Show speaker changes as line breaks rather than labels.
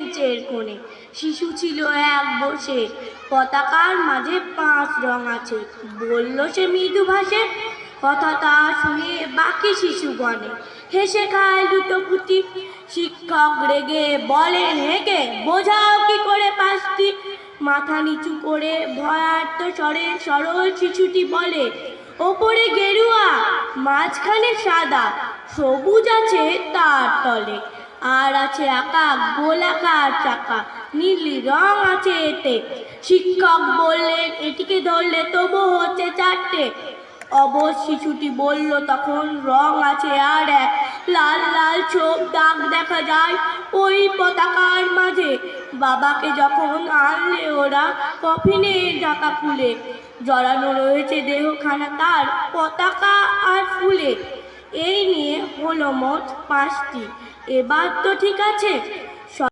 বেঞ্চের কোণে। শিশু ছিল এক বসে, পতাকার মাঝে পাঁচ রং আছে। বলল সে মৃদু ভাষে, কথাটা শুনে বাকি শিশু শিশুগণে হেসে খায় দুটো পুঁতি। শিক্ষক রেগে বলে, হেগে, বোঝাও কি করে পাঁচটি? মাথা নিচু করে ভয়ার্ত স্বরে সরল শিশুটি বলে, ওপরে গেরুয়া, মাঝখানে সাদা, সবুজ আছে তার তলে। আর আছে আঁকা গোলাকার চাকা। নীল রং আছে এতে। শিক্ষক বললেন, এটিকে ধরলে তবু হচ্ছে চারটে। অবশ শিশুটি বলল, তখন রং আছে আর এক। লাল লাল ছোপ দাগ দেখা যায় ওই পতাকার মাঝে। বাবাকে যখন আনলে ওরা কফিনে ঢাকা ফুলে জড়ানো রয়েছে দেহখানা তার পতাকা আর ফুলে। এই নিয়ে হলো মোট পাঁচটি। এবার তো ঠিক আছে